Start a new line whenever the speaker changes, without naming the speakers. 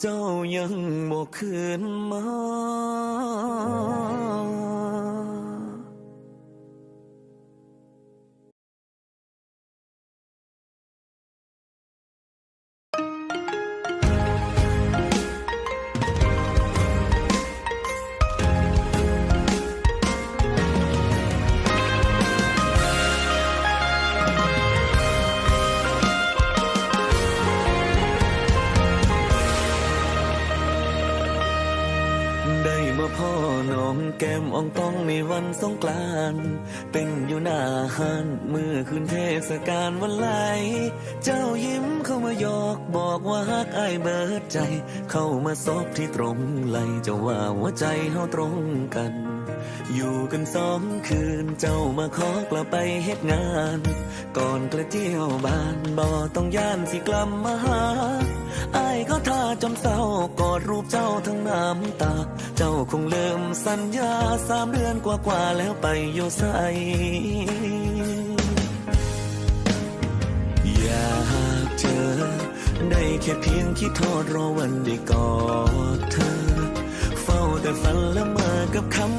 เจ้ายังบอกคืนมาาพ่อน้องแก้มอ่องต้องในวันสงกรานต์เป็นอยู่หน้าห้านเมื่อคืนเทศกาลวันไหล เจ้ายิ้มเข้ามาหยอกบอกว่าฮักอายเบิดใจ เข้ามาซบที่ตรงไหลเจ้าว่าหัวใจเฮาตรงกัน อยู่กันสองคืนเจ้ามาขอกลับไปเฮ็ดงาน ก่อนกระเจียวบานบ่ต้องย่านสิกลับมาหาอายก็ท่าจำเศร้าก รูปเจ้าทั้งน้ำตา เจ้าคงลืมสัญญาสามเดือนกว่าๆแล้วไปโยู่ใสอยากเจอ ได้แค่เพียงคิดโทษรอวันได้กอดเธอ เฝ้าแต่ฝันละเมอกับคำ